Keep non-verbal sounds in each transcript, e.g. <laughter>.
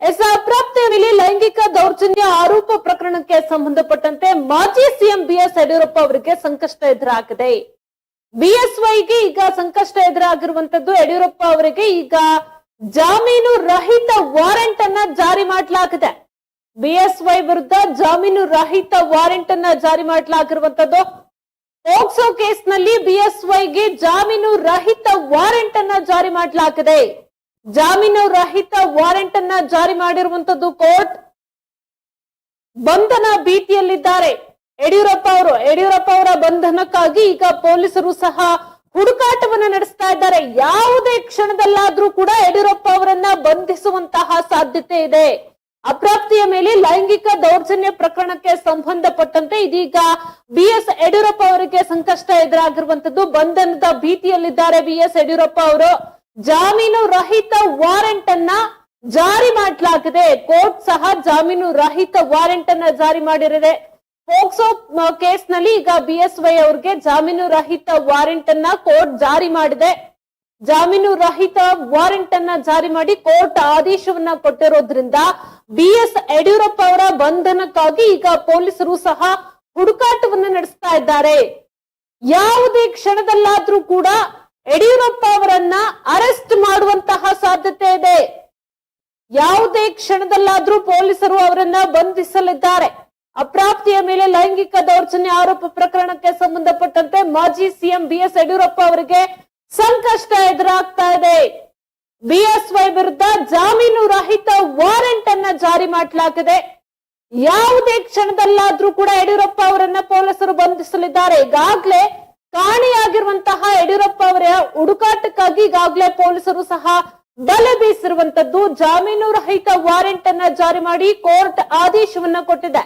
S ಅಪ್ರಾಪ್ತಿಯಲ್ಲಿ ಲೈಂಗಿಕ ದೌರ್ಜನ್ಯ ಆರೋಪ ಪ್ರಕರಣಕ್ಕೆ ಸಂಬಂಧಪಟ್ಟಂತೆ ಮಾಜಿ ಸಿಎಂ ಬಿಎಸ್ ಯಡಿಯೂರಪ್ಪ ಅವರಿಗೆ ಸಂಕಷ್ಟ ಎದುರಾಗಿದೆ. ಬಿಎಸ್ವೈಗೆ ಈಗ ಸಂಕಷ್ಟ ಎದುರಾಗಿರುವಂತದ್ದು ಯಡಿಯೂರಪ್ಪ ಅವರಿಗೆ ಈಗ ಜಾಮೀನು ರಹಿತ ವಾರೆಂಟ್ ಅನ್ನ ಜಾರಿ ಮಾಡಲಾಗಿದೆ. ಬಿಎಸ್ವೈ ವಿರುದ್ಧ ಜಾಮೀನು ರಹಿತ ವಾರೆಂಟ್ ಅನ್ನ ಜಾರಿ ಮಾಡಲಾಗಿರುವಂತದ್ದು. ಪೋಕ್ಸೋ ಕೇಸ್ನಲ್ಲಿ ಬಿಎಸ್ವೈಗೆ ಜಾಮೀನು ರಹಿತ ವಾರೆಂಟ್ ಅನ್ನ ಜಾರಿ ಮಾಡಲಾಗಿದೆ. ಜಾಮೀನು ರಹಿತ ವಾರೆಂಟ್ ಅನ್ನ ಜಾರಿ ಮಾಡಿರುವಂತದ್ದು ಕೋರ್ಟ್. ಬಂಧನ ಭೀತಿಯಲ್ಲಿದ್ದಾರೆ. ಯಡಿಯೂರಪ್ಪ ಅವರು, ಯಡಿಯೂರಪ್ಪ ಅವರ ಬಂಧನಕ್ಕಾಗಿ ಈಗ ಪೊಲೀಸರು ಸಹ ಹುಡುಕಾಟವನ್ನ ನಡೆಸ್ತಾ ಇದ್ದಾರೆ. ಯಾವುದೇ ಕ್ಷಣದಲ್ಲಾದ್ರೂ ಕೂಡ ಯಡಿಯೂರಪ್ಪ ಅವರನ್ನ ಬಂಧಿಸುವಂತಹ ಸಾಧ್ಯತೆ ಇದೆ. ಅಪ್ರಾಪ್ತಿಯ ಮೇಲೆ ಲೈಂಗಿಕ ದೌರ್ಜನ್ಯ ಪ್ರಕರಣಕ್ಕೆ ಸಂಬಂಧಪಟ್ಟಂತೆ ಇದೀಗ ಬಿ ಎಸ್ ಯಡಿಯೂರಪ್ಪ ಅವರಿಗೆ ಸಂಕಷ್ಟ ಎದುರಾಗಿರುವಂತದ್ದು ಬಂಧನದ ಭೀತಿಯಲ್ಲಿದ್ದಾರೆ ಬಿ ಎಸ್ ಯಡಿಯೂರಪ್ಪ ಅವರು. ಜಾಮೀನು ರಹಿತ ವಾರೆಂಟ್ ಅನ್ನ ಜಾರಿ ಮಾಡಲಾಗಿದೆ. ಕೋರ್ಟ್ ಸಹ ಜಾಮೀನು ರಹಿತ ವಾರೆಂಟ್ ಅನ್ನ ಜಾರಿ ಮಾಡಿರಿದೆ ಪೋಕ್ಸೋ ಕೇಸ್ನಲ್ಲಿ ಈಗ ವೈ ಅವ್ರಿಗೆ ಜಾಮೀನು ರಹಿತ ವಾರೆಂಟ್ ಅನ್ನ ಕೋರ್ಟ್ ಜಾರಿ ಮಾಡಿದೆ. ಜಾಮೀನು ರಹಿತ ವಾರೆಂಟ್ ಅನ್ನ ಜಾರಿ ಮಾಡಿ ಕೋರ್ಟ್ ಆದೇಶವನ್ನ ಕೊಟ್ಟಿರೋದ್ರಿಂದ ಬಿ ಎಸ್ ಯಡಿಯೂರಪ್ಪ ಅವರ ಬಂಧನಕ್ಕಾಗಿ ಈಗ ಪೊಲೀಸರು ಸಹ ಹುಡುಕಾಟವನ್ನ ನಡೆಸ್ತಾ ಇದ್ದಾರೆ. ಯಾವುದೇ ಕ್ಷಣದಲ್ಲಾದ್ರೂ ಕೂಡ ಯಡಿಯೂರಪ್ಪ ಅವರನ್ನ ಅರೆಸ್ಟ್ ಮಾಡುವಂತಹ ಸಾಧ್ಯತೆ ಇದೆ. ಯಾವುದೇ ಕ್ಷಣದಲ್ಲಾದ್ರೂ ಪೊಲೀಸರು ಅವರನ್ನ ಬಂಧಿಸಲಿದ್ದಾರೆ. ಅಪ್ರಾಪ್ತಿಯ ಮೇಲೆ ಲೈಂಗಿಕ ದೌರ್ಜನ್ಯ ಆರೋಪ ಪ್ರಕರಣಕ್ಕೆ ಸಂಬಂಧಪಟ್ಟಂತೆ ಮಾಜಿ ಸಿಎಂ ಬಿಎಸ್ ಯಡಿಯೂರಪ್ಪ ಅವರಿಗೆ ಸಂಕಷ್ಟ ಎದುರಾಗ್ತಾ ಇದೆ. ಬಿಎಸ್ವೈ ವಿರುದ್ಧ ಜಾಮೀನು ರಹಿತ ವಾರೆಂಟ್ ಅನ್ನ ಜಾರಿ ಮಾಡಲಾಗಿದೆ. ಯಾವುದೇ ಕ್ಷಣದಲ್ಲಾದ್ರೂ ಕೂಡ ಯಡಿಯೂರಪ್ಪ ಅವರನ್ನ ಪೊಲೀಸರು ಬಂಧಿಸಲಿದ್ದಾರೆ. ಈಗಾಗ್ಲೇ ಕಾಣೆಯಾಗಿರುವಂತಹ ಯಡಿಯೂರಪ್ಪ ಅವರ ಹುಡುಕಾಟಕ್ಕಾಗಿ ಈಗಾಗಲೇ ಪೊಲೀಸರು ಸಹ ಬಲ ಬೀಸಿರುವಂತದ್ದು ಜಾಮೀನು ರಹಿತ ವಾರೆಂಟ್ ಅನ್ನ ಜಾರಿ ಮಾಡಿ ಕೋರ್ಟ್ ಆದೇಶವನ್ನ ಕೊಟ್ಟಿದೆ.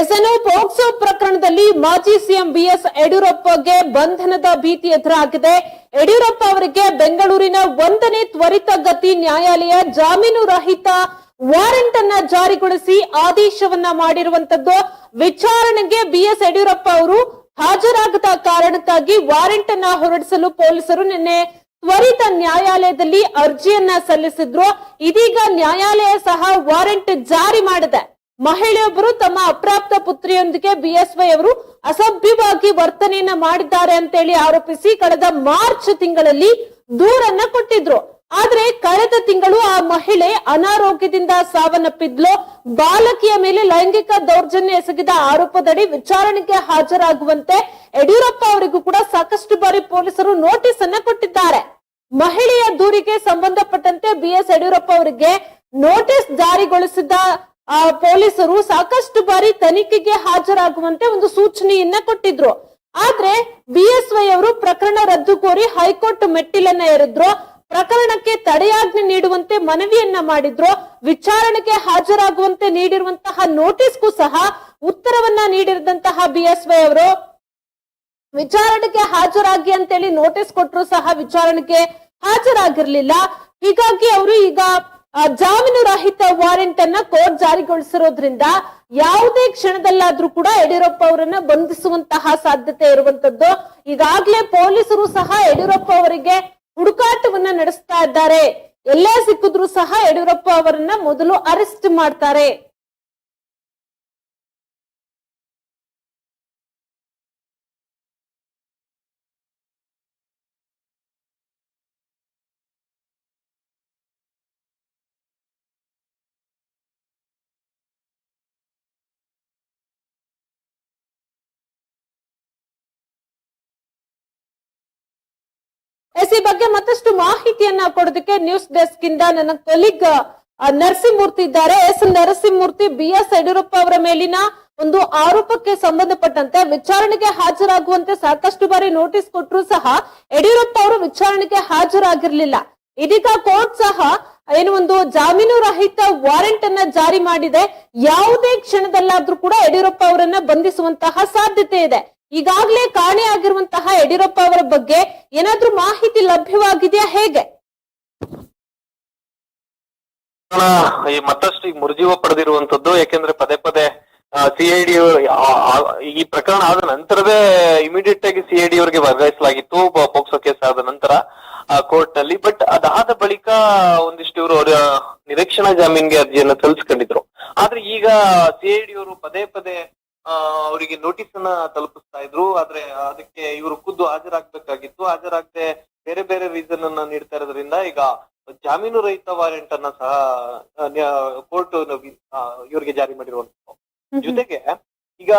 ಎಸ್ಎನ್ಒ ಪೋಕ್ಸೋ ಪ್ರಕರಣದಲ್ಲಿ ಮಾಜಿ ಸಿಎಂ ಬಿಎಸ್ ಯಡಿಯೂರಪ್ಪಗೆ ಬಂಧನದ ಭೀತಿ ಎದುರಾಗಿದೆ. ಯಡಿಯೂರಪ್ಪ ಅವರಿಗೆ ಬೆಂಗಳೂರಿನ ಒಂದನೇ ತ್ವರಿತ ಗತಿ ನ್ಯಾಯಾಲಯ ಜಾಮೀನು ರಹಿತ ವಾರೆಂಟ್ ಅನ್ನ ಜಾರಿಗೊಳಿಸಿ ಆದೇಶವನ್ನ ಮಾಡಿರುವಂತದ್ದು. ವಿಚಾರಣೆಗೆ ಬಿಎಸ್ ಯಡಿಯೂರಪ್ಪ ಅವರು ಹಾಜರಾಗದ ಕಾರಣಕ್ಕಾಗಿ ವಾರೆಂಟ್ ಅನ್ನ ಹೊರಡಿಸಲು ಪೊಲೀಸರು ನಿನ್ನೆ ತ್ವರಿತ ನ್ಯಾಯಾಲಯದಲ್ಲಿ ಅರ್ಜಿಯನ್ನ ಸಲ್ಲಿಸಿದ್ರು. ಇದೀಗ ನ್ಯಾಯಾಲಯ ಸಹ ವಾರೆಂಟ್ ಜಾರಿ ಮಾಡಿದೆ. ಮಹಿಳೆಯೊಬ್ಬರು ತಮ್ಮ ಅಪ್ರಾಪ್ತ ಪುತ್ರಿಯೊಂದಿಗೆ ಬಿಎಸ್ವೈ ಅವರು ಅಸಭ್ಯವಾಗಿ ವರ್ತನೆಯನ್ನ ಮಾಡಿದ್ದಾರೆ ಅಂತ ಹೇಳಿ ಆರೋಪಿಸಿ ಕಳೆದ ಮಾರ್ಚ್ ತಿಂಗಳಲ್ಲಿ ದೂರನ್ನ ಕೊಟ್ಟಿದ್ರು. ಆದ್ರೆ ಕಳೆದ ತಿಂಗಳು ಆ ಮಹಿಳೆ ಅನಾರೋಗ್ಯದಿಂದ ಸಾವನ್ನಪ್ಪಿದ್ಲು. ಬಾಲಕಿಯ ಮೇಲೆ ಲೈಂಗಿಕ ದೌರ್ಜನ್ಯ ಎಸಗಿದ ಆರೋಪದಡಿ ವಿಚಾರಣೆಗೆ ಹಾಜರಾಗುವಂತೆ ಯಡಿಯೂರಪ್ಪ ಅವರಿಗೂ ಕೂಡ ಸಾಕಷ್ಟು ಬಾರಿ ಪೊಲೀಸರು ನೋಟಿಸ್ ಅನ್ನ ಕೊಟ್ಟಿದ್ದಾರೆ. ಮಹಿಳೆಯ ದೂರಿಗೆ ಸಂಬಂಧಪಟ್ಟಂತೆ ಬಿಎಸ್ ಯಡಿಯೂರಪ್ಪ ಅವರಿಗೆ ನೋಟಿಸ್ ಜಾರಿಗೊಳಿಸಿದ ಆ ಪೊಲೀಸರು ಸಾಕಷ್ಟು ಬಾರಿ ತನಿಖೆಗೆ ಹಾಜರಾಗುವಂತೆ ಒಂದು ಸೂಚನೆಯನ್ನ ಕೊಟ್ಟಿದ್ರು. ಆದ್ರೆ ವೈ ಅವರು ಪ್ರಕರಣ ರದ್ದು ಕೋರಿ ಹೈಕೋರ್ಟ್ ಮೆಟ್ಟಿಲನ್ನ ಏರಿದ್ರು ಪ್ರಕರಣಕ್ಕೆ ತಡೆಯಾಜ್ಞೆ ನೀಡುವಂತೆ ಮನವಿಯನ್ನ ಮಾಡಿದ್ರು, ವಿಚಾರಣೆಗೆ ಹಾಜರಾಗುವಂತೆ ನೀಡಿರುವಂತಹ ನೋಟಿಸ್ಗೂ ಸಹ ಉತ್ತರವನ್ನ ಎಸ್ ವೈ ಅವರು, ವಿಚಾರಣೆಗೆ ಹಾಜರಾಗಿ ಅಂತೇಳಿ ನೋಟಿಸ್ ಕೊಟ್ಟರು ಸಹ ವಿಚಾರಣೆಗೆ ಹಾಜರಾಗಿರ್ಲಿಲ್ಲ. ಹೀಗಾಗಿ ಅವರು ಈಗ ಜಾಮೀನು ರಹಿತ ವಾರೆಂಟ್ ಅನ್ನ ಕೋರ್ಟ್ ಜಾರಿಗೊಳಿಸಿರೋದ್ರಿಂದ ಯಾವುದೇ ಕ್ಷಣದಲ್ಲಾದ್ರೂ ಕೂಡ ಯಡಿಯೂರಪ್ಪ ಅವರನ್ನ ಬಂಧಿಸುವಂತಹ ಸಾಧ್ಯತೆ ಇರುವಂತದ್ದು. ಈಗಾಗಲೇ ಪೊಲೀಸರು ಸಹ ಯಡಿಯೂರಪ್ಪ ಅವರಿಗೆ ಹುಡುಕಾಟವನ್ನ ನಡೆಸ್ತಾ ಇದ್ದಾರೆ. ಎಲ್ಲೇ ಸಿಕ್ಕಿದ್ರು ಸಹ ಯಡಿಯೂರಪ್ಪ ಅವರನ್ನ ಮೊದಲು ಅರೆಸ್ಟ್ ಮಾಡ್ತಾರೆ. ಬಗ್ಗೆ ಮತ್ತಷ್ಟು ಮಾಹಿತಿಯನ್ನ ಕೊಡೋದಕ್ಕೆ ನ್ಯೂಸ್ ಡೆಸ್ಕ್ ಇಂದ ನನ್ನ ಕೊಲಿಗ್ ನರಸಿಂಹಮೂರ್ತಿ ಇದ್ದಾರೆ. S. Narasimhamurthy B S Yediyurappa ಅವರ ಮೇಲಿನ ಒಂದು ಆರೋಪಕ್ಕೆ ಸಂಬಂಧಪಟ್ಟಂತೆ ವಿಚಾರಣೆಗೆ ಹಾಜರಾಗುವಂತೆ ಸಾಕಷ್ಟು ಬಾರಿ ನೋಟಿಸ್ ಕೊಟ್ಟರು ಸಹ ಯಡಿಯೂರಪ್ಪ ಅವರು ವಿಚಾರಣೆಗೆ ಹಾಜರಾಗಿರ್ಲಿಲ್ಲ. ಇದೀಗ ಕೋರ್ಟ್ ಸಹ ಏನು ಒಂದು ಜಾಮೀನು ರಹಿತ ವಾರೆಂಟ್ ಅನ್ನ ಜಾರಿ ಮಾಡಿದೆ. ಯಾವುದೇ ಕ್ಷಣದಲ್ಲಾದ್ರೂ ಕೂಡ ಯಡಿಯೂರಪ್ಪ ಅವರನ್ನ ಬಂಧಿಸುವಂತಹ ಸಾಧ್ಯತೆ ಇದೆ. ಈಗಾಗಲೇ ಕಾಣೆಯಾಗಿರುವಂತಹ ಯಡಿಯೂರಪ್ಪ ಅವರ ಬಗ್ಗೆ ಏನಾದ್ರೂ ಮಾಹಿತಿ ಲಭ್ಯವಾಗಿದೆಯಾ ಹೇಗೆ? ಈ ಮತ್ತಷ್ಟು ಈಗ ಮುರ್ಜೀವ ಪಡೆದಿರುವಂತದ್ದು ಯಾಕೆಂದ್ರೆ ಪದೇ ಪದೇ ಸಿಐಡಿ ಈ ಪ್ರಕರಣ ಆದ ನಂತರವೇ ಇಮಿಡಿಯೇಟ್ ಆಗಿ ಸಿಐಡಿ ಅವರಿಗೆ ವರ್ಗಾಯಿಸಲಾಗಿತ್ತು ಪೋಕ್ಸೋ ಕೇಸ್ ಆದ ನಂತರ ಕೋರ್ಟ್ನಲ್ಲಿ ಬಟ್ ಅದಾದ ಬಳಿಕ ಒಂದಿಷ್ಟು ಇವರು ಅವರ ನಿರೀಕ್ಷಣಾ ಜಾಮೀನ್ಗೆ ಅರ್ಜಿಯನ್ನು ಸಲ್ಲಿಸ್ಕೊಂಡಿದ್ರು. ಆದ್ರೆ ಈಗ ಸಿಐಡಿ ಅವರು ಪದೇ ಪದೇ ಅವರಿಗೆ ನೋಟಿಸ್ ಅನ್ನ ತಲುಪಿಸ್ತಾ ಇದ್ರು. ಆದ್ರೆ ಅದಕ್ಕೆ ಇವರು ಖುದ್ದು ಹಾಜರಾಗಬೇಕಾಗಿತ್ತು. ಹಾಜರಾಗದೆ ಬೇರೆ ಬೇರೆ ರೀಸನ್ ಅನ್ನ ನೀಡ್ತಾ ಇರೋದ್ರಿಂದ ಈಗ ಜಾಮೀನು ರಹಿತ ವಾರೆಂಟ್ ಅನ್ನ ಸಹ ಕೋರ್ಟ್ ಇವರಿಗೆ ಜಾರಿ ಮಾಡಿರುವಂತದ್ದು ಜೊತೆಗೆ ಈಗ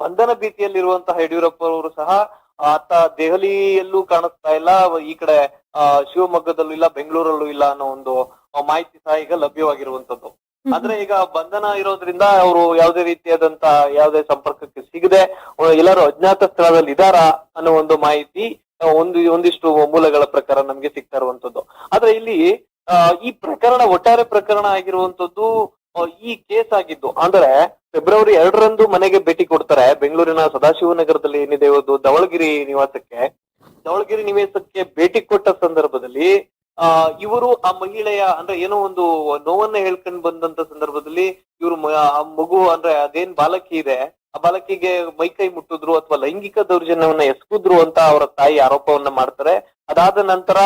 ಬಂಧನ ಭೀತಿಯಲ್ಲಿರುವಂತಹ ಯಡಿಯೂರಪ್ಪ ಅವರು ಸಹ ಆತ ದೆಹಲಿಯಲ್ಲೂ ಕಾಣಿಸ್ತಾ ಇಲ್ಲ. ಈ ಕಡೆ ಶಿವಮೊಗ್ಗದಲ್ಲೂ ಇಲ್ಲ ಬೆಂಗಳೂರಲ್ಲೂ ಇಲ್ಲ ಅನ್ನೋ ಒಂದು ಮಾಹಿತಿ ಸಹ ಈಗ ಲಭ್ಯವಾಗಿರುವಂತದ್ದು ಆದ್ರೆ ಈಗ ಬಂಧನ ಇರೋದ್ರಿಂದ ಅವರು ಯಾವುದೇ ರೀತಿಯಾದಂತ ಯಾವುದೇ ಸಂಪರ್ಕಕ್ಕೆ ಸಿಗದೆ ಎಲ್ಲರೂ ಅಜ್ಞಾತ ಸ್ಥಳದಲ್ಲಿ ಇದಾರಾ ಅನ್ನೋ ಒಂದು ಮಾಹಿತಿ ಒಂದು, ಒಂದಿಷ್ಟು ಮೂಲಗಳ ಪ್ರಕಾರ ನಮ್ಗೆ ಸಿಗ್ತಾ ಇರುವಂತದ್ದು. ಆದ್ರೆ ಇಲ್ಲಿ ಈ ಪ್ರಕರಣ ಒಟ್ಟಾರೆ ಪ್ರಕರಣ ಆಗಿರುವಂತದ್ದು ಈ ಕೇಸ್ ಆಗಿದ್ದು. ಅಂದ್ರೆ ಫೆಬ್ರವರಿ ಎರಡರಂದು ಮನೆಗೆ ಭೇಟಿ ಕೊಡ್ತಾರೆ ಬೆಂಗಳೂರಿನ ಸದಾಶಿವನಗರದಲ್ಲಿ ಏನಿದೆ ಇವತ್ತು ಧವಳಗಿರಿ ನಿವಾಸಕ್ಕೆ. ಧವಳಗಿರಿ ನಿವಾಸಕ್ಕೆ ಭೇಟಿ ಕೊಟ್ಟ ಸಂದರ್ಭದಲ್ಲಿ ಆ ಇವರು ಆ ಮಹಿಳೆಯ ಅಂದ್ರೆ ಏನೋ ಒಂದು ನೋವನ್ನ ಹೇಳ್ಕೊಂಡ್ ಬಂದಂತ ಸಂದರ್ಭದಲ್ಲಿ ಇವರು ಆ ಮಗು ಅಂದ್ರೆ ಅದೇನ್ ಬಾಲಕಿ ಇದೆ ಆ ಬಾಲಕಿಗೆ ಮೈಕೈ ಮುಟ್ಟಿದ್ರು ಅಥವಾ ಲೈಂಗಿಕ ದೌರ್ಜನ್ಯವನ್ನ ಎಸಗಿದ್ರು ಅಂತ ಅವರ ತಾಯಿ ಆರೋಪವನ್ನ ಮಾಡ್ತಾರೆ. ಅದಾದ ನಂತರ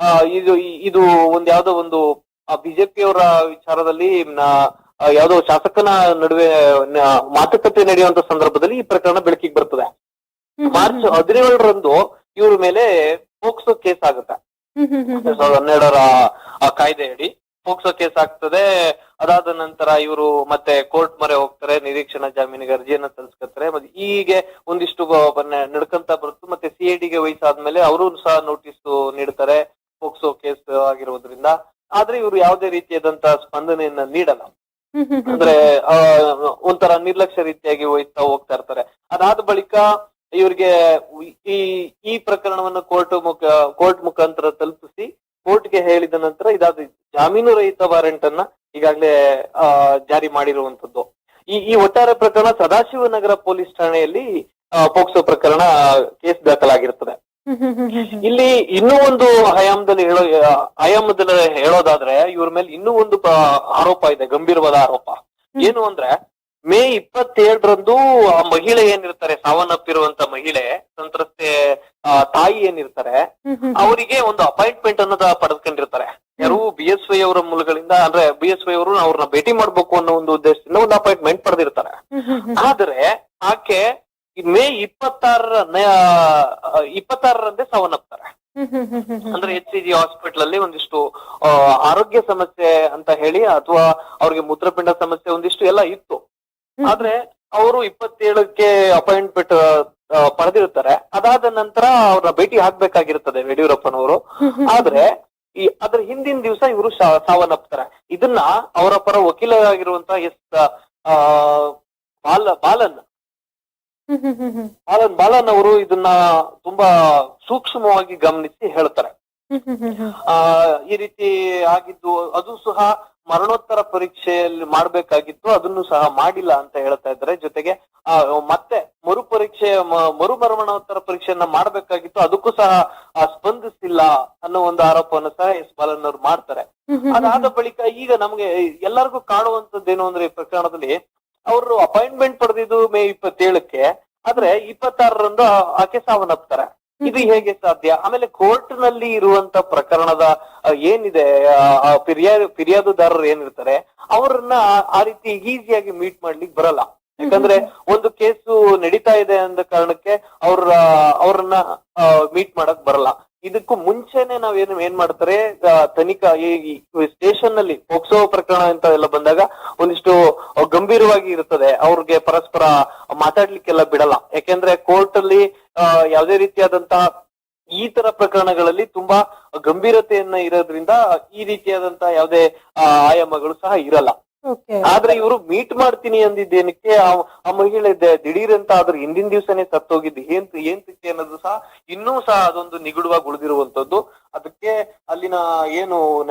ಆ, ಇದು ಇದು ಒಂದ್ ಯಾವ್ದೋ ಒಂದು ಬಿಜೆಪಿ ಅವರ ವಿಚಾರದಲ್ಲಿ ಯಾವ್ದೋ ಶಾಸಕನ ನಡುವೆ ಮಾತುಕತೆ ನಡೆಯುವಂತ ಸಂದರ್ಭದಲ್ಲಿ ಈ ಪ್ರಕರಣ ಬೆಳಕಿಗೆ ಬರ್ತದೆ. ಮಾರ್ಚ್ ಹದಿನೇಳರಂದು ಇವ್ರ ಮೇಲೆ ಪೋಕ್ಸೋ ಕೇಸ್ ಆಗುತ್ತೆ. ಎರಡ್ ಸಾವಿರದ ಹನ್ನೆರಡರ ಆ ಕಾಯ್ದೆಯಡಿ ಪೋಕ್ಸೋ ಕೇಸ್ ಆಗ್ತದೆ. ಅದಾದ ನಂತರ ಇವರು ಮತ್ತೆ ಕೋರ್ಟ್ ಮೊರೆ ಹೋಗ್ತಾರೆ ನಿರೀಕ್ಷಣಾ ಜಾಮೀನಿಗೆ ಅರ್ಜಿಯನ್ನ ಸಲ್ಲಿಸ್ಕೊತಾರೆ ಮತ್ತೆ ಹೀಗೆ ಒಂದಿಷ್ಟು ನಡ್ಕಂತ ಬರುತ್ತೆ. ಮತ್ತೆ ಸಿಐಡಿಗೆ ವಹಿಸಾದ್ಮೇಲೆ ಅವರು ಸಹ ನೋಟಿಸ್ ನೀಡ್ತಾರೆ ಪೋಕ್ಸೋ ಕೇಸ್ ಆಗಿರೋದ್ರಿಂದ. ಆದ್ರೆ ಇವರು ಯಾವುದೇ ರೀತಿಯಾದಂತಹ ಸ್ಪಂದನೆಯನ್ನ ನೀಡಲ್ಲ. ಅಂದ್ರೆ ಆ, ಒಂಥರ ನಿರ್ಲಕ್ಷ್ಯ ರೀತಿಯಾಗಿ ವಹಿಸ್ತಾ ಹೋಗ್ತಾ ಇರ್ತಾರೆ. ಅದಾದ ಬಳಿಕ ಇವ್ರಿಗೆ ಈ ಈ ಪ್ರಕರಣವನ್ನು ಕೋರ್ಟ್ ಮುಖ ಕೋರ್ಟ್ ಮುಖಾಂತರ ತಲುಪಿಸಿ ಕೋರ್ಟ್ಗೆ ಹೇಳಿದ ನಂತರ ಇದಾದ ಜಾಮೀನು ರಹಿತ ವಾರೆಂಟ್ ಅನ್ನ ಈಗಾಗಲೇ ಆ, ಜಾರಿ ಮಾಡಿರುವಂತದ್ದು ಈ ಈ ಒಟ್ಟಾರೆ ಪ್ರಕರಣ ಸದಾಶಿವನಗರ ಪೊಲೀಸ್ ಠಾಣೆಯಲ್ಲಿ ಪೋಕ್ಸೋ ಪ್ರಕರಣ ಕೇಸ್ ದಾಖಲಾಗಿರುತ್ತದೆ <laughs> ಇಲ್ಲಿ ಇನ್ನೂ ಒಂದು ಆಯಾಮದಲ್ಲಿ ಹೇಳೋ ಆಯಾಮದಲ್ಲಿ ಹೇಳೋದಾದ್ರೆ ಇವ್ರ ಮೇಲೆ ಇನ್ನೂ ಒಂದು ಆರೋಪ ಇದೆ ಗಂಭೀರವಾದ ಆರೋಪ. ಏನು ಅಂದ್ರೆ ಮೇ ಇಪ್ಪತ್ತೇಳರಂದು ಆ ಮಹಿಳೆ ಏನಿರ್ತಾರೆ ಸಾವನ್ನಪ್ಪಿರುವಂತ ಮಹಿಳೆ ಸಂತ್ರಸ್ತೆ ತಾಯಿ ಏನಿರ್ತಾರೆ ಅವರಿಗೆ ಒಂದು ಅಪಾಯಿಂಟ್ಮೆಂಟ್ ಅನ್ನೋದ ಪಡೆದುಕೊಂಡಿರ್ತಾರೆ. ಯಾರು ಬಿ ಎಸ್ ವೈ ಅವರ ಮೂಲಗಳಿಂದ ಅಂದ್ರೆ ಬಿ ಎಸ್ ವೈ ಅವರು ಅವ್ರನ್ನ ಭೇಟಿ ಮಾಡ್ಬೇಕು ಅನ್ನೋ ಒಂದು ಉದ್ದೇಶದಿಂದ ಒಂದು ಅಪಾಯಿಂಟ್ಮೆಂಟ್ ಪಡೆದಿರ್ತಾರೆ. ಆದ್ರೆ ಆಕೆ ಮೇ ಇಪ್ಪತ್ತಾರರ ಇಪ್ಪತ್ತಾರರಂದೇ ಸಾವನ್ನಪ್ತಾರೆ. ಅಂದ್ರೆ ಎಚ್ ಸಿ ಜಿ ಹಾಸ್ಪಿಟಲ್ ಅಲ್ಲಿ ಒಂದಿಷ್ಟು ಆರೋಗ್ಯ ಸಮಸ್ಯೆ ಅಂತ ಹೇಳಿ ಅಥವಾ ಅವ್ರಿಗೆ ಮೂತ್ರಪಿಂಡ ಸಮಸ್ಯೆ ಒಂದಿಷ್ಟು ಎಲ್ಲ ಇತ್ತು. ಆದ್ರೆ ಅವರು ಇಪ್ಪತ್ತೇಳಕ್ಕೆ ಅಪಾಯಿಂಟ್ಮೆಂಟ್ ಪಡೆದಿರ್ತಾರೆ ಅದಾದ ನಂತರ ಅವ್ರನ್ನ ಭೇಟಿ ಆಗ್ಬೇಕಾಗಿರ್ತದೆ ಯಡಿಯೂರಪ್ಪನವರು. ಆದ್ರೆ ಈ ಅದ್ರ ಹಿಂದಿನ ದಿವಸ ಇವರು ಸಾವನ್ನಪ್ತಾರೆ. ಇದನ್ನ ಅವರ ಪರ ವಕೀಲರಾಗಿರುವಂತಹ ಎಸ್ ಆ, ಬಾಲ ಬಾಲನ್. ಬಾಲನ್ ಬಾಲನ್ ಅವರು ಇದನ್ನ ತುಂಬಾ ಸೂಕ್ಷ್ಮವಾಗಿ ಗಮನಿಸಿ ಹೇಳ್ತಾರೆ. ಆ ಈ ರೀತಿ ಆಗಿದ್ದು ಅದು ಸಹ ಮರಣೋತ್ತರ ಪರೀಕ್ಷೆಯಲ್ಲಿ ಮಾಡ್ಬೇಕಾಗಿತ್ತು ಅದನ್ನು ಸಹ ಮಾಡಿಲ್ಲ ಅಂತ ಹೇಳ್ತಾ ಇದ್ದಾರೆ. ಜೊತೆಗೆ ಆ ಮತ್ತೆ ಮರು ಪರೀಕ್ಷೆ ಮರು ಮರಣೋತ್ತರ ಪರೀಕ್ಷೆಯನ್ನ ಮಾಡ್ಬೇಕಾಗಿತ್ತು ಅದಕ್ಕೂ ಸಹ ಸ್ಪಂದಿಸಿಲ್ಲ ಅನ್ನೋ ಒಂದು ಆರೋಪವನ್ನು ಸಹ ಎಸ್ ಬಾಲನ್ ಅವರು ಮಾಡ್ತಾರೆ. ಅದಾದ ಬಳಿಕ ಈಗ ನಮ್ಗೆ ಎಲ್ಲರಿಗೂ ಏನು ಅಂದ್ರೆ ಈ ಪ್ರಕರಣದಲ್ಲಿ ಅವರು ಅಪಾಯಿಂಟ್ಮೆಂಟ್ ಪಡೆದಿದ್ದು ಮೇ ಇಪ್ಪತ್ತೇಳಕ್ಕೆ ಆದ್ರೆ ಇಪ್ಪತ್ತಾರರಂದು ಆಕೆ ಸಾವನ್ನಪ್ತಾರೆ. ಇದು ಹೇಗೆ ಸಾಧ್ಯ? ಆಮೇಲೆ ಕೋರ್ಟ್ನಲ್ಲಿ ಇರುವಂತ ಪ್ರಕರಣದ ಏನಿದೆ ಆ, ಫಿರ್ಯಾದು ಫಿರ್ಯಾದುದಾರರು ಏನಿರ್ತಾರೆ ಅವ್ರನ್ನ ಆ- ಆ ರೀತಿ ಈಸಿಯಾಗಿ ಮೀಟ್ ಮಾಡ್ಲಿಕ್ಕೆ ಬರಲ್ಲ. ಯಾಕಂದ್ರೆ ಒಂದು ಕೇಸು ನಡೀತಾ ಇದೆ ಅಂದ ಕಾರಣಕ್ಕೆ ಅವ್ರ ಅವ್ರನ್ನ ಮೀಟ್ ಮಾಡಕ್ ಬರಲ್ಲ. ಇದಕ್ಕೂ ಮುಂಚೆನೆ ನಾವೇನು ಏನ್ ಮಾಡ್ತಾರೆ ತನಿಖಾ ಈ ಸ್ಟೇಷನ್ನಲ್ಲಿ ಪೋಕ್ಸೋ ಪ್ರಕರಣ ಅಂತ ಎಲ್ಲ ಬಂದಾಗ ಒಂದಿಷ್ಟು ಗಂಭೀರವಾಗಿ ಇರ್ತದೆ ಅವ್ರಿಗೆ ಪರಸ್ಪರ ಮಾತಾಡ್ಲಿಕ್ಕೆಲ್ಲ ಬಿಡಲ್ಲ. ಯಾಕೆಂದ್ರೆ ಕೋರ್ಟ್ ಅಲ್ಲಿ ಯಾವುದೇ ರೀತಿಯಾದಂತಹ ಈ ತರ ಪ್ರಕರಣಗಳಲ್ಲಿ ತುಂಬಾ ಗಂಭೀರತೆಯನ್ನ ಇರೋದ್ರಿಂದ ಈ ರೀತಿಯಾದಂತಹ ಯಾವುದೇ ಆಯಾಮಗಳು ಸಹ ಇರಲ್ಲ. ಆದ್ರೆ ಇವರು ಮೀಟ್ ಮಾಡ್ತೀನಿ ಅಂದಿದ್ದೇನಕ್ಕೆ? ಆ- ಮಹಿಳೆ ದಿಢೀರ್ ಅಂತ ಆದ್ರೆ ಹಿಂದಿನ ದಿವಸನೇ ಸತ್ತೋಗಿದ್ದು. ಏನ್ ಏನ್ ಅನ್ನೋದು ಸಹ ಇನ್ನೂ ಸಹ ಅದೊಂದು ನಿಗೂಢವಾಗಿ ಉಳಿದಿರುವಂತದ್ದು. ಅದಕ್ಕೆ ಅಲ್ಲಿನ ಏನು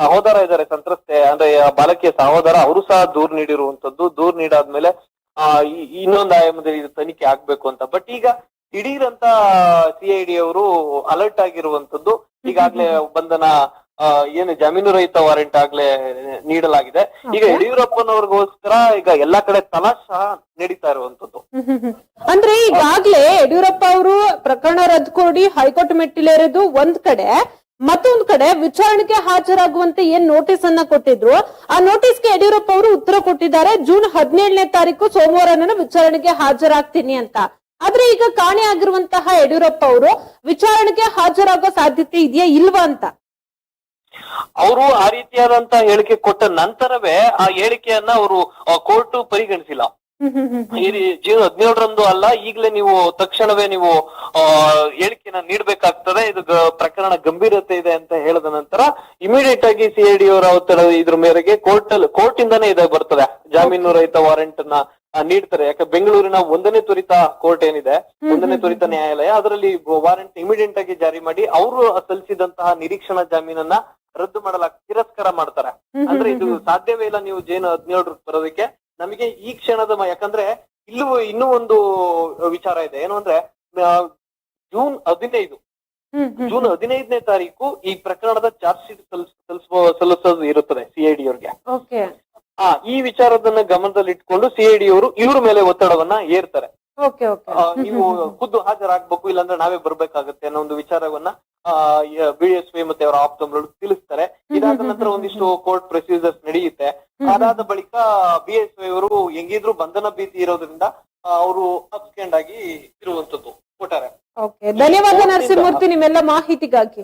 ಸಹೋದರ ಇದ್ದಾರೆ, ಸಂತ್ರಸ್ತೆ, ಅಂದ್ರೆ ಬಾಲಕಿಯ ಸಹೋದರ, ಅವರು ಸಹ ದೂರ್ ನೀಡಿರುವಂತದ್ದು. ದೂರ್ ನೀಡಾದ್ಮೇಲೆ, ಆ ಇನ್ನೊಂದು ಆಯಾಮದಲ್ಲಿ ಇದು ತನಿಖೆ ಆಗ್ಬೇಕು ಅಂತ. ಬಟ್ ಈಗ ದಿಢೀರ್ ಅಂತ ಸಿಐಡಿ ಅವರು ಅಲರ್ಟ್ ಆಗಿರುವಂತದ್ದು. ಈಗಾಗ್ಲೇ ಬಂಧನ ಏನು ಜಮೀನು ರಹಿತ ವಾರೆಂಟ್ ಆಗ್ಲೇ ನೀಡಲಾಗಿದೆ. ಈಗ. ಯಡಿಯೂರಪ್ಪನವ್ರಿಗೋಸ್ಕರ ಈಗ ಎಲ್ಲಾ ಕಡೆ ತಲಾಶ ನಡೀತಾ ಇರುವಂತದ್ದು. ಅಂದ್ರೆ ಈಗಾಗ್ಲೇ ಯಡಿಯೂರಪ್ಪ ಅವರು ಪ್ರಕರಣ ರದ್ದು ಕೊಡಿ ಹೈಕೋರ್ಟ್ ಮೆಟ್ಟಿಲೇರೋದು ಒಂದ್ ಕಡೆ ಮತ್ತೊಂದ್ ಕಡೆ ವಿಚಾರಣೆಗೆ ಹಾಜರಾಗುವಂತೆ ಏನ್ ನೋಟಿಸ್ ಅನ್ನ ಕೊಟ್ಟಿದ್ರು ಆ ನೋಟಿಸ್ಗೆ ಯಡಿಯೂರಪ್ಪ ಅವರು ಉತ್ತರ ಕೊಟ್ಟಿದ್ದಾರೆ. ಜೂನ್ ಹದಿನೇಳನೇ ತಾರೀಕು ಸೋಮವಾರ ನಾನು ವಿಚಾರಣೆಗೆ ಹಾಜರಾಗ್ತೀನಿ ಅಂತ. ಆದ್ರೆ ಈಗ ಕಾಣೆ ಆಗಿರುವಂತಹ ಯಡಿಯೂರಪ್ಪ ಅವರು ವಿಚಾರಣೆಗೆ ಹಾಜರಾಗೋ ಸಾಧ್ಯತೆ ಇದೆಯಾ ಇಲ್ವಾ ಅಂತ? ಅವರು ಆ ರೀತಿಯಾದಂತ ಹೇಳಿಕೆ ಕೊಟ್ಟ ನಂತರವೇ ಆ ಹೇಳಿಕೆಯನ್ನ ಅವರು ಕೋರ್ಟ್ ಪರಿಗಣಿಸಿಲ್ಲ. ಜೂನ್ ಹದಿನೇಳರಂದು ಅಲ್ಲ ಈಗಲೇ ನೀವು ತಕ್ಷಣವೇ ನೀವು ಆ, ಹೇಳಿಕೆನ ನೀಡಬೇಕಾಗ್ತದೆ. ಇದು ಪ್ರಕರಣ ಗಂಭೀರತೆ ಇದೆ ಅಂತ ಹೇಳಿದ ನಂತರ ಇಮಿಡಿಯೇಟ್ ಆಗಿ ಸಿಐಡಿ ಅವರ ಒತ್ತಡ ಇದ್ರ ಮೇರೆಗೆ ಕೋರ್ಟ್ ಅಲ್ಲಿ ಕೋರ್ಟ್ ಇಂದಾನೇ ಇದು ಬರ್ತದೆ. ಜಾಮೀನು ರಹಿತ ವಾರೆಂಟ್ನ ನೀಡ್ತಾರೆ. ಯಾಕೆ ಬೆಂಗಳೂರಿನ ಒಂದನೇ ತ್ವರಿತ ಕೋರ್ಟ್ ಏನಿದೆ ಒಂದನೇ ತ್ವರಿತ ನ್ಯಾಯಾಲಯ ಅದರಲ್ಲಿ ವಾರೆಂಟ್ ಇಮಿಡಿಯೇಟ್ ಆಗಿ ಜಾರಿ ಮಾಡಿ ಅವರು ಸಲ್ಲಿಸಿದಂತಹ ನಿರೀಕ್ಷಣಾ ಜಾಮೀನನ್ನ ರದ್ದು ಮಾಡಲಾಗ ತಿರಸ್ಕಾರ ಮಾಡ್ತಾರೆ. ಅಂದ್ರೆ ಇದು ಸಾಧ್ಯವೇ ಇಲ್ಲ ನೀವು ಜೇನು ಹದಿನೇಳರ ಬರೋದಕ್ಕೆ. ನಮಗೆ ಈ ಕ್ಷಣದ ಯಾಕಂದ್ರೆ ಇಲ್ಲೂ ಇನ್ನೂ ಒಂದು ವಿಚಾರ ಇದೆ. ಏನು ಅಂದ್ರೆ ಜೂನ್ ಹದಿನೈದು. ಜೂನ್ ಹದಿನೈದನೇ ತಾರೀಕು ಈ ಪ್ರಕರಣದ ಚಾರ್ಜ್ ಶೀಟ್ ಸಲ್ಲಿಸುವ ಸಲ್ಲಿಸೋದು ಇರುತ್ತದೆ ಸಿಐಡಿ ಅವ್ರಿಗೆ. ಆ ಈ ವಿಚಾರದನ್ನ ಗಮನದಲ್ಲಿ ಇಟ್ಕೊಂಡು ಸಿಐಡಿ ಅವರು ಇವ್ರ ಮೇಲೆ ಒತ್ತಡವನ್ನ ಏರ್ತಾರೆ. ನೀವು ಖುದ್ದು ಹಾಜರಾಗ್ಬೇಕು ಇಲ್ಲಾಂದ್ರೆ ನಾವೇ ಬರ್ಬೇಕಾಗತ್ತೆ ಅನ್ನೋ ಒಂದು ವಿಚಾರವನ್ನ ಬಿ ಎಸ್ ಪಿ ಮತ್ತೆ ಅವರ ಆಪ್ತಂಗಳು ತಿಳಿಸ್ತಾರೆ. ಇದಾದ ನಂತರ ಒಂದಿಷ್ಟು ಕೋರ್ಟ್ ಪ್ರೊಸೀಜರ್ಸ್ ನಡೆಯುತ್ತೆ. ಅದಾದ ಬಳಿಕ ಬಿ ಎಸ್ ಪಿ ಅವರು ಹೆಂಗಿದ್ರು ಬಂಧನ ಭೀತಿ ಇರೋದ್ರಿಂದ ಅವರು ಅಬ್ಸ್ಕೆಂಡ್ ಆಗಿ ಇರುವಂತದ್ದು ಕೊಟ್ಟಾರೆ ಧನ್ಯವಾದ ನರಸಿಂಹಮೂರ್ತಿ ನಿಮ್ಮೆಲ್ಲ ಮಾಹಿತಿಗಾಗಿ.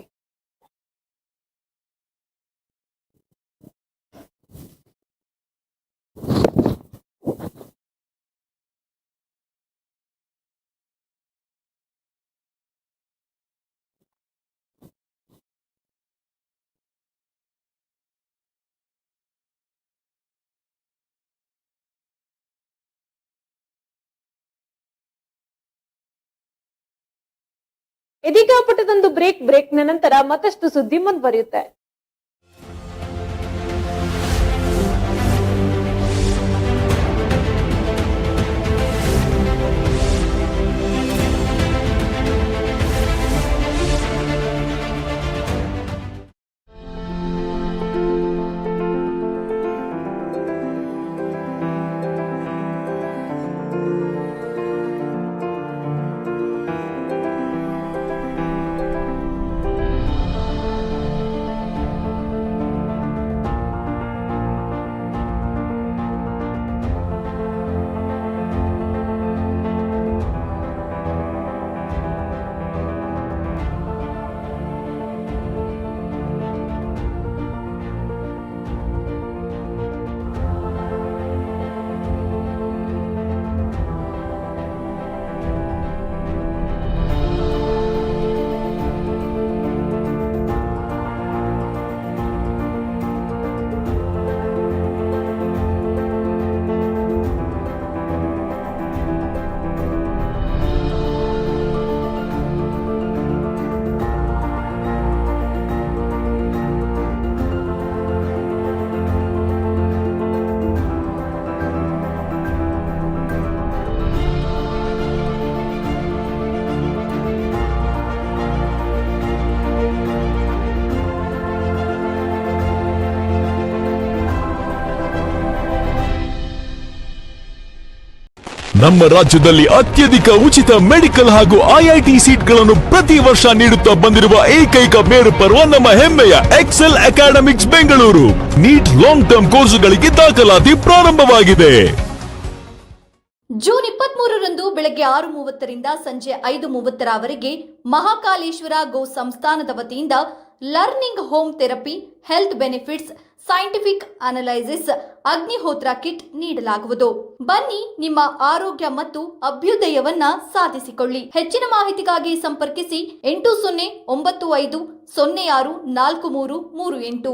ಇದೀಗ ಪುಟದೊಂದು ಬ್ರೇಕ್ ಬ್ರೇಕ್ ನಂತರ ಮತ್ತಷ್ಟು ಸುದ್ದಿ ಮುಂದುವರಿಯುತ್ತೆ. ನಮ್ಮ ರಾಜ್ಯದಲ್ಲಿ ಅತ್ಯಧಿಕ ಉಚಿತ ಮೆಡಿಕಲ್ ಹಾಗೂ ಐಐಟಿ ಸೀಟ್ಗಳನ್ನು ಪ್ರತಿ ವರ್ಷ ನೀಡುತ್ತಾ ಬಂದಿರುವ ಏಕೈಕ ಮೇರು ಪರ್ವ ನಮ್ಮ ಹೆಮ್ಮೆಯ Excel academics Bengaluru. NEET long term ಕೋರ್ಸುಗಳಿಗೆ ದಾಖಲಾತಿ ಪ್ರಾರಂಭವಾಗಿದೆ. ಜೂನ್ ಇಪ್ಪತ್ಮೂರರಂದು ಬೆಳಗ್ಗೆ ಆರು ಮೂವತ್ತರಿಂದ ಸಂಜೆ ಐದು ಮೂವತ್ತರವರೆಗೆ ಮಹಾಕಾಲೇಶ್ವರ ಗೋ ಸಂಸ್ಥಾನದ ವತಿಯಿಂದ learning home therapy, health benefits, scientific analysis, Agnihotra kit ನೀಡಲಾಗುವುದು. ಬನ್ನಿ ನಿಮ್ಮ ಆರೋಗ್ಯ ಮತ್ತು ಅಭ್ಯುದಯವನ್ನ ಸಾಧಿಸಿಕೊಳ್ಳಿ. ಹೆಚ್ಚಿನ ಮಾಹಿತಿಗಾಗಿ ಸಂಪರ್ಕಿಸಿ ಎಂಟು ಸೊನ್ನೆ ಒಂಬತ್ತು ಐದು ಸೊನ್ನೆ ಆರು ನಾಲ್ಕು ಮೂರು ಮೂರು ಎಂಟು.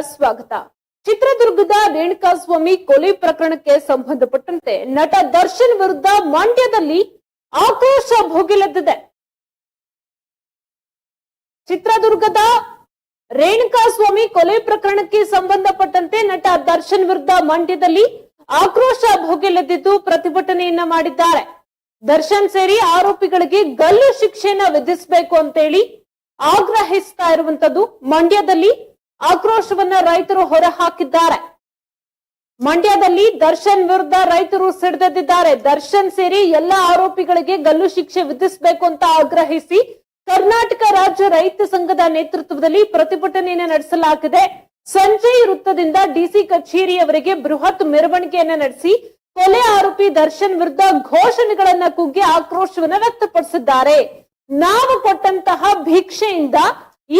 ಸ್ವಾಗತ. ಚಿತ್ರದುರ್ಗದ ರೇಣುಕಾಸ್ವಾಮಿ ಕೊಲೆ ಪ್ರಕರಣಕ್ಕೆ ಸಂಬಂಧಪಟ್ಟಂತೆ ನಟ ದರ್ಶನ್ ವಿರುದ್ಧ ಮಂಡ್ಯದಲ್ಲಿ ಆಕ್ರೋಶ ಭೋಗಿಲೆದ್ದಿದೆ. ಚಿತ್ರದುರ್ಗದ ರೇಣುಕಾಸ್ವಾಮಿ ಕೊಲೆ ಪ್ರಕರಣಕ್ಕೆ ಸಂಬಂಧಪಟ್ಟಂತೆ ನಟ ದರ್ಶನ್ ವಿರುದ್ಧ ಮಂಡ್ಯದಲ್ಲಿ ಆಕ್ರೋಶ ಭೋಗಿಲೆದ್ದಿದ್ದು ಪ್ರತಿಭಟನೆಯನ್ನ ಮಾಡಿದ್ದಾರೆ. ದರ್ಶನ್ ಸೇರಿ ಆರೋಪಿಗಳಿಗೆ ಗಲ್ಲು ಶಿಕ್ಷೆಯನ್ನ ವಿಧಿಸಬೇಕು ಅಂತೇಳಿ ಆಗ್ರಹಿಸ್ತಾ ಇರುವಂತದ್ದು ಮಂಡ್ಯದಲ್ಲಿ ಆಕ್ರೋಶವನ್ನ ರೈತರು ಹೊರ ಹಾಕಿದ್ದಾರೆ ಮಂಡ್ಯದಲ್ಲಿ ದರ್ಶನ್ ವಿರುದ್ಧ ರೈತರು ಸಿಡಿದೆದ್ದಿದ್ದಾರೆ. ದರ್ಶನ್ ಸೇರಿ ಎಲ್ಲ ಆರೋಪಿಗಳಿಗೆ ಗಲ್ಲು ಶಿಕ್ಷೆ ವಿಧಿಸಬೇಕು ಅಂತ ಆಗ್ರಹಿಸಿ ಕರ್ನಾಟಕ ರಾಜ್ಯ ರೈತ ಸಂಘದ ನೇತೃತ್ವದಲ್ಲಿ ಪ್ರತಿಭಟನೆಯನ್ನು ನಡೆಸಲಾಗಿದೆ. ಸಂಜಯ್ ವೃತ್ತದಿಂದ ಡಿಸಿ ಕಚೇರಿಯವರಿಗೆ ಬೃಹತ್ ಮೆರವಣಿಗೆಯನ್ನ ನಡೆಸಿ ಕೊಲೆ ಆರೋಪಿ ದರ್ಶನ್ ವಿರುದ್ಧ ಘೋಷಣೆಗಳನ್ನ ಕುಗ್ಗಿ ಆಕ್ರೋಶವನ್ನ ವ್ಯಕ್ತಪಡಿಸಿದ್ದಾರೆ. ನಾವು ಕೊಟ್ಟಂತಹ ಭಿಕ್ಷೆಯಿಂದ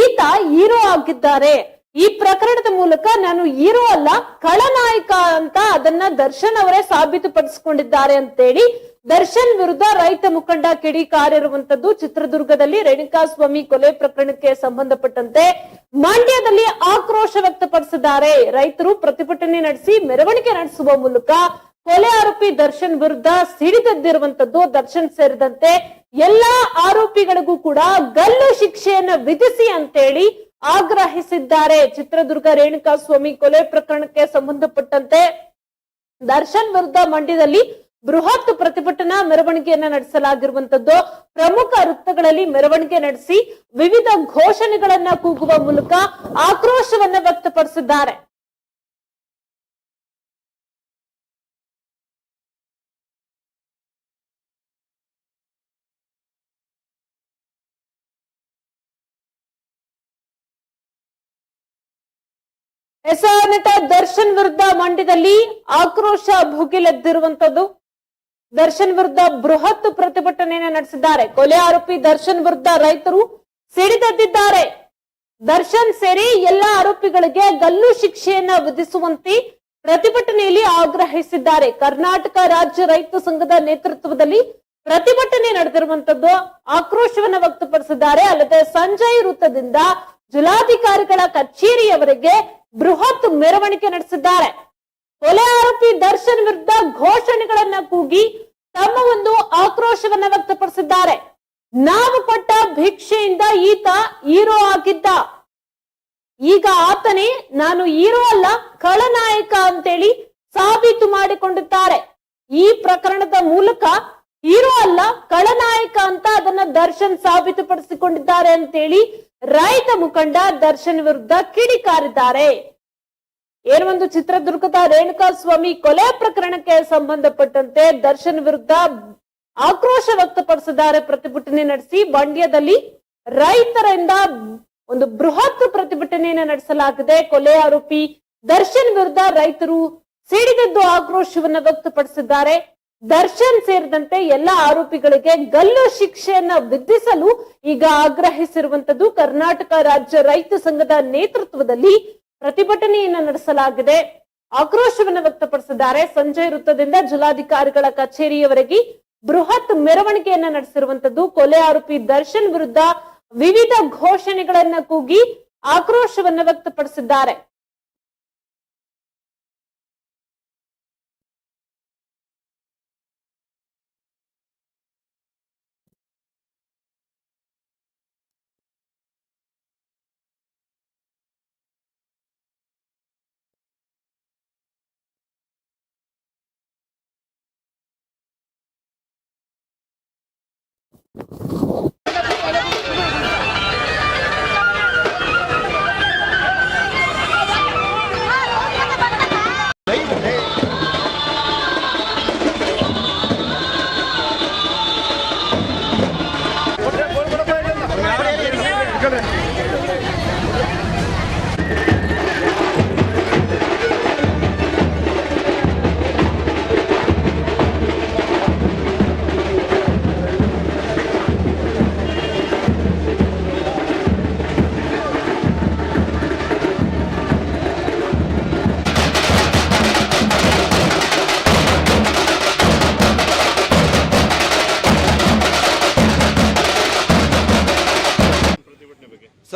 ಈತ ಹೀರೋ ಆಗಿದ್ದಾರೆ. ಈ ಪ್ರಕರಣದ ಮೂಲಕ ನಾನು ಹೀರೋ ಅಲ್ಲ, ಖಳನಾಯಕ ಅಂತ ಅದನ್ನ ದರ್ಶನ್ ಅವರೇ ಸಾಬೀತುಪಡಿಸಿಕೊಂಡಿದ್ದಾರೆ ಅಂತೇಳಿ ದರ್ಶನ್ ವಿರುದ್ಧ ರೈತ ಮುಖಂಡ ಕಿಡಿಕಾರಿರುವಂತದ್ದು ಚಿತ್ರದುರ್ಗದಲ್ಲಿ ರೇಣುಕಾಸ್ವಾಮಿ ಕೊಲೆ ಪ್ರಕರಣಕ್ಕೆ ಸಂಬಂಧಪಟ್ಟಂತೆ ಮಂಡ್ಯದಲ್ಲಿ ಆಕ್ರೋಶ ವ್ಯಕ್ತಪಡಿಸಿದ್ದಾರೆ. ರೈತರು ಪ್ರತಿಭಟನೆ ನಡೆಸಿ ಮೆರವಣಿಗೆ ನಡೆಸುವ ಮೂಲಕ ಕೊಲೆ ಆರೋಪಿ ದರ್ಶನ್ ವಿರುದ್ಧ ಸಿಡಿದದ್ದಿರುವಂತದ್ದು ದರ್ಶನ್ ಸೇರಿದಂತೆ ಎಲ್ಲಾ ಆರೋಪಿಗಳಿಗೂ ಕೂಡ ಗಲ್ಲು ಶಿಕ್ಷೆಯನ್ನ ವಿಧಿಸಿ ಅಂತೇಳಿ ಆಗ್ರಹಿಸಿದ್ದಾರೆ. ಚಿತ್ರದುರ್ಗ ರೇಣುಕಾ ಸ್ವಾಮಿ ಕೊಲೆ ಪ್ರಕರಣಕ್ಕೆ ಸಂಬಂಧಪಟ್ಟಂತೆ ದರ್ಶನ್ ವಿರುದ್ಧ ಮಂಡ್ಯದಲ್ಲಿ ಬೃಹತ್ ಪ್ರತಿಭಟನಾ ಮೆರವಣಿಗೆಯನ್ನ ನಡೆಸಲಾಗಿರುವಂತದ್ದು. ಪ್ರಮುಖ ವೃತ್ತಗಳಲ್ಲಿ ಮೆರವಣಿಗೆ ನಡೆಸಿ ವಿವಿಧ ಘೋಷಣೆಗಳನ್ನ ಕೂಗುವ ಮೂಲಕ ಆಕ್ರೋಶವನ್ನ ವ್ಯಕ್ತಪಡಿಸಿದ್ದಾರೆ. ಎಸ ನಟ ದರ್ಶನ್ ವಿರುದ್ಧ ಮಂಡ್ಯದಲ್ಲಿ ಆಕ್ರೋಶ ಭುಗಿಲೆದ್ದಿರುವಂತದ್ದು ದರ್ಶನ್ ವಿರುದ್ಧ ಬೃಹತ್ ಪ್ರತಿಭಟನೆಯನ್ನು ನಡೆಸಿದ್ದಾರೆ. ಕೊಲೆ ಆರೋಪಿ ದರ್ಶನ್ ವಿರುದ್ಧ ರೈತರು ಸಿಡಿದೆದ್ದಿದ್ದಾರೆ. ದರ್ಶನ್ ಸೇರಿ ಎಲ್ಲ ಆರೋಪಿಗಳಿಗೆ ಗಲ್ಲು ಶಿಕ್ಷೆಯನ್ನ ವಿಧಿಸುವಂತೆ ಪ್ರತಿಭಟನೆಯಲ್ಲಿ ಆಗ್ರಹಿಸಿದ್ದಾರೆ. ಕರ್ನಾಟಕ ರಾಜ್ಯ ರೈತ ಸಂಘದ ನೇತೃತ್ವದಲ್ಲಿ ಪ್ರತಿಭಟನೆ ನಡೆದಿರುವಂತದ್ದು ಆಕ್ರೋಶವನ್ನು ವ್ಯಕ್ತಪಡಿಸಿದ್ದಾರೆ. ಅಲ್ಲದೆ ಸಂಜಯ್ ವೃತ್ತದಿಂದ ಜಿಲ್ಲಾಧಿಕಾರಿಗಳ ಕಚೇರಿಯವರೆಗೆ ಬೃಹತ್ ಮೆರವಣಿಗೆ ನಡೆಸಿದ್ದಾರೆ. ಕೊಲೆ ಆರೋಪಿ ದರ್ಶನ್ ವಿರುದ್ಧ ಘೋಷಣೆಗಳನ್ನ ಕೂಗಿ ತಮ್ಮ ಒಂದು ಆಕ್ರೋಶವನ್ನ ವ್ಯಕ್ತಪಡಿಸಿದ್ದಾರೆ. ನಾವು ಕೊಟ್ಟ ಭಿಕ್ಷೆಯಿಂದ ಈತ ಹೀರೋ ಆಗಿದ್ದ. ಈಗ ಆತನೇ ನಾನು ಹೀರೋ ಅಲ್ಲ, ಖಳನಾಯಕ ಅಂತೇಳಿ ಸಾಬೀತು ಮಾಡಿಕೊಂಡಿದ್ದಾರೆ. ಈ ಪ್ರಕರಣದ ಮೂಲಕ ಹೀರೋ ಅಲ್ಲ, ಖಳನಾಯಕ ಅಂತ ಅದನ್ನ ದರ್ಶನ್ ಸಾಬೀತುಪಡಿಸಿಕೊಂಡಿದ್ದಾರೆ ಅಂತೇಳಿ ರೈತ ಮುಖಂಡ ದರ್ಶನ್ ವಿರುದ್ಧ ಕಿಡಿಕಾರಿದ್ದಾರೆ ಏನು ಒಂದು ಚಿತ್ರದುರ್ಗದ ರೇಣುಕಾ ಸ್ವಾಮಿ ಕೊಲೆ ಪ್ರಕರಣಕ್ಕೆ ಸಂಬಂಧಪಟ್ಟಂತೆ ದರ್ಶನ್ ವಿರುದ್ಧ ಆಕ್ರೋಶ ವ್ಯಕ್ತಪಡಿಸಿದ್ದಾರೆ. ಪ್ರತಿಭಟನೆ ನಡೆಸಿ ಮಂಡ್ಯದಲ್ಲಿ ರೈತರಿಂದ ಒಂದು ಬೃಹತ್ ಪ್ರತಿಭಟನೆಯನ್ನು ನಡೆಸಲಾಗಿದೆ. ಕೊಲೆ ಆರೋಪಿ ದರ್ಶನ್ ವಿರುದ್ಧ ರೈತರು ಸಿಡಿದದ್ದು ಆಕ್ರೋಶವನ್ನು ವ್ಯಕ್ತಪಡಿಸಿದ್ದಾರೆ. ದರ್ಶನ್ ಸೇರಿದಂತೆ ಎಲ್ಲ ಆರೋಪಿಗಳಿಗೆ ಗಲ್ಲು ಶಿಕ್ಷೆಯನ್ನ ವಿಧಿಸಲು ಈಗ ಆಗ್ರಹಿಸಿರುವಂತದ್ದು ಕರ್ನಾಟಕ ರಾಜ್ಯ ರೈತ ಸಂಘದ ನೇತೃತ್ವದಲ್ಲಿ ಪ್ರತಿಭಟನೆಯನ್ನ ನಡೆಸಲಾಗಿದೆ. ಆಕ್ರೋಶವನ್ನು ವ್ಯಕ್ತಪಡಿಸಿದ್ದಾರೆ. ಸಂಜಯ್ ವೃತ್ತದಿಂದ ಜಿಲ್ಲಾಧಿಕಾರಿಗಳ ಕಚೇರಿಯವರೆಗೆ ಬೃಹತ್ ಮೆರವಣಿಗೆಯನ್ನ ನಡೆಸಿರುವಂತದ್ದು ಕೊಲೆ ಆರೋಪಿ ದರ್ಶನ್ ವಿರುದ್ಧ ವಿವಿಧ ಘೋಷಣೆಗಳನ್ನ ಕೂಗಿ ಆಕ್ರೋಶವನ್ನ ವ್ಯಕ್ತಪಡಿಸಿದ್ದಾರೆ. arkadaşlar.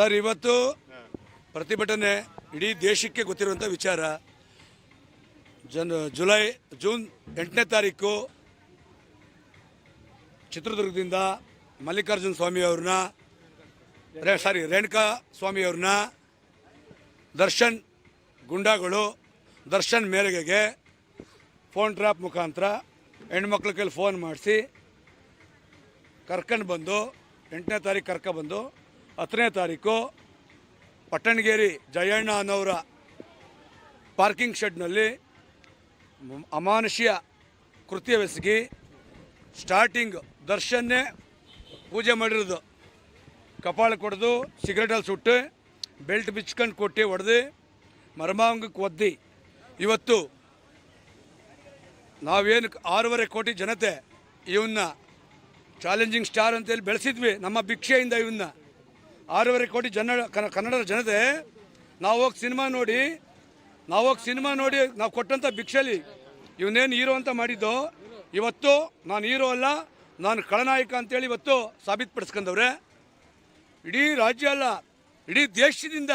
ಸರ್, ಇವತ್ತು ಪ್ರತಿಭಟನೆ ಇಡೀ ದೇಶಕ್ಕೆ ಗೊತ್ತಿರುವಂಥ ವಿಚಾರ. ಜನ, ಜುಲೈ, ಜೂನ್ ಎಂಟನೇ ತಾರೀಕು ಚಿತ್ರದುರ್ಗದಿಂದ ಮಲ್ಲಿಕಾರ್ಜುನ ಸ್ವಾಮಿ ಅವ್ರನ್ನ, ರೇ ಸಾರಿ ರೇಣುಕಾ ಸ್ವಾಮಿ ಅವ್ರನ್ನ ದರ್ಶನ್ ಗುಂಡಾಗಳು, ದರ್ಶನ್ ಮೇರೆಗೆಗೆ ಫೋನ್ ಟ್ರ್ಯಾಪ್ ಮುಖಾಂತರ ಹೆಣ್ಮಕ್ಳ ಕೈಲಿ ಫೋನ್ ಮಾಡಿಸಿ ಕರ್ಕೊಂಡು ಬಂದು, ಎಂಟನೇ ತಾರೀಕು ಕರ್ಕೊಬಂದು ಹತ್ತನೇ ತಾರೀಕು ಪಟ್ಟಣಗೇರಿ ಜಯಣ್ಣ ಅನ್ನೋರ ಪಾರ್ಕಿಂಗ್ ಶೆಡ್ನಲ್ಲಿ ಅಮಾನುಷ್ಯ ಕೃತ್ಯವೆಸಗಿ ಸ್ಟಾರ್ಟಿಂಗ್ ದರ್ಶನ್ನೇ ಪೂಜೆ ಮಾಡಿರೋದು. ಕಪಾಳ ಕೊಡ್ದು ಸಿಗರೇಟಲ್ಲಿ ಸುಟ್ಟು, ಬೆಲ್ಟ್ ಬಿಚ್ಕೊಂಡು ಕೊಟ್ಟು ಹೊಡೆದು, ಮರ್ಮಾಂಗಕ್ಕೆ ಒದ್ದಿ. ಇವತ್ತು ನಾವೇನು ಆರೂವರೆ ಕೋಟಿ ಜನತೆ ಇವನ್ನ ಚಾಲೆಂಜಿಂಗ್ ಸ್ಟಾರ್ ಅಂತೇಳಿ ಬೆಳೆಸಿದ್ವಿ. ನಮ್ಮ ಭಿಕ್ಷೆಯಿಂದ ಇವನ್ನ. ಆರೂವರೆ ಕೋಟಿ ಜನ ಕನ್ನ- ಕನ್ನಡದ ಜನತೆ, ನಾವು ಹೋಗಿ ಸಿನಿಮಾ ನೋಡಿ, ನಾವು ಹೋಗಿ ಸಿನಿಮಾ ನೋಡಿ ನಾವು ಕೊಟ್ಟಂಥ ಭಿಕ್ಷೆಲಿ ಇವನೇನು ಹೀರೋ ಅಂತ ಮಾಡಿದ್ದು, ಇವತ್ತು ನಾನು ಹೀರೋ ಅಲ್ಲ, ನಾನು ಖಳನಾಯಕ ಅಂತೇಳಿ ಇವತ್ತು ಸಾಬೀತುಪಡಿಸ್ಕೊಂಡವ್ರೆ. ಇಡೀ ರಾಜ್ಯ ಅಲ್ಲ, ಇಡೀ ದೇಶದಿಂದ